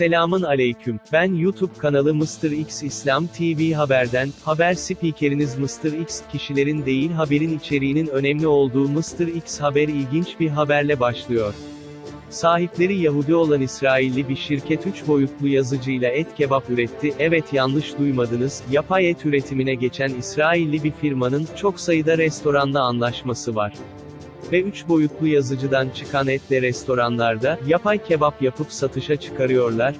Selamın aleyküm. Ben YouTube kanalı Mr. X İslam TV Haber'den, haber spikeriniz Mr. X kişilerin değil haberin içeriğinin önemli olduğu Mr. X Haber ilginç bir haberle başlıyor. Sahipleri Yahudi olan İsrailli bir şirket 3 boyutlu yazıcıyla et kebap üretti. Evet yanlış duymadınız, yapay et üretimine geçen İsrailli bir firmanın çok sayıda restoranla anlaşması var ve 3 boyutlu yazıcıdan çıkan etle restoranlarda, yapay kebap yapıp satışa çıkarıyorlar.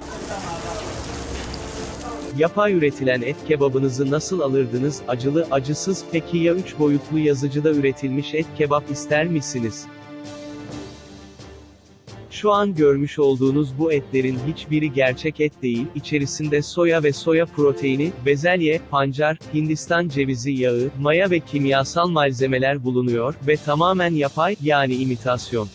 Yapay üretilen et kebabınızı nasıl alırdınız, acılı, acısız, peki ya 3 boyutlu yazıcıda üretilmiş et kebap ister misiniz? Şu an görmüş olduğunuz bu etlerin hiçbiri gerçek et değil, içerisinde soya ve soya proteini, bezelye, pancar, Hindistan cevizi yağı, maya ve kimyasal malzemeler bulunuyor ve tamamen yapay, yani imitasyon.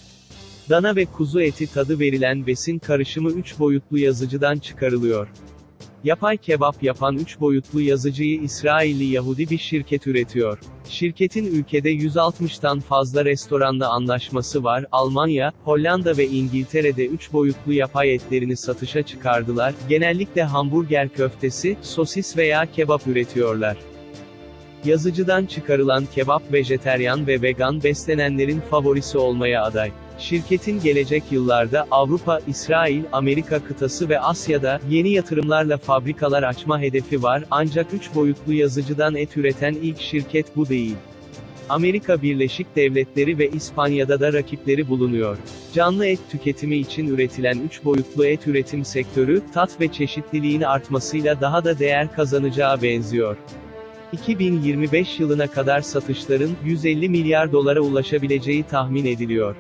Dana ve kuzu eti tadı verilen besin karışımı 3 boyutlu yazıcıdan çıkarılıyor. Yapay kebap yapan 3 boyutlu yazıcıyı İsrailli Yahudi bir şirket üretiyor. Şirketin ülkede 160'tan fazla restoranla anlaşması var. Almanya, Hollanda ve İngiltere'de 3 boyutlu yapay etlerini satışa çıkardılar. Genellikle hamburger köftesi, sosis veya kebap üretiyorlar. Yazıcıdan çıkarılan kebap vejeteryan ve vegan beslenenlerin favorisi olmaya aday. Şirketin gelecek yıllarda Avrupa, İsrail, Amerika kıtası ve Asya'da yeni yatırımlarla fabrikalar açma hedefi var ancak 3 boyutlu yazıcıdan et üreten ilk şirket bu değil. Amerika Birleşik Devletleri ve İspanya'da da rakipleri bulunuyor. Canlı et tüketimi için üretilen 3 boyutlu et üretim sektörü, tat ve çeşitliliğin artmasıyla daha da değer kazanacağı benziyor. 2025 yılına kadar satışların 150 milyar dolara ulaşabileceği tahmin ediliyor.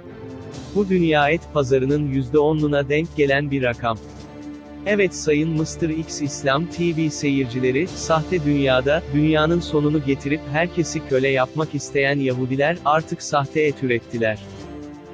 Bu dünya et pazarının %10'una denk gelen bir rakam. Evet sayın Mr. X İslam TV seyircileri, sahte dünyada, dünyanın sonunu getirip herkesi köle yapmak isteyen Yahudiler, artık sahte et ürettiler.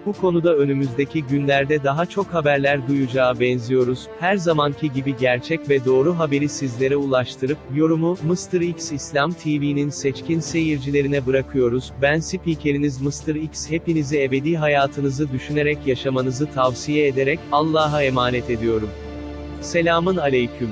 Bu konuda önümüzdeki günlerde daha çok haberler duyacağı benziyoruz. Her zamanki gibi gerçek ve doğru haberi sizlere ulaştırıp, yorumu, Mr. X İslam TV'nin seçkin seyircilerine bırakıyoruz. Ben spikeriniz Mr. X hepinizi ebedi hayatınızı düşünerek yaşamanızı tavsiye ederek, Allah'a emanet ediyorum. Selamın aleyküm.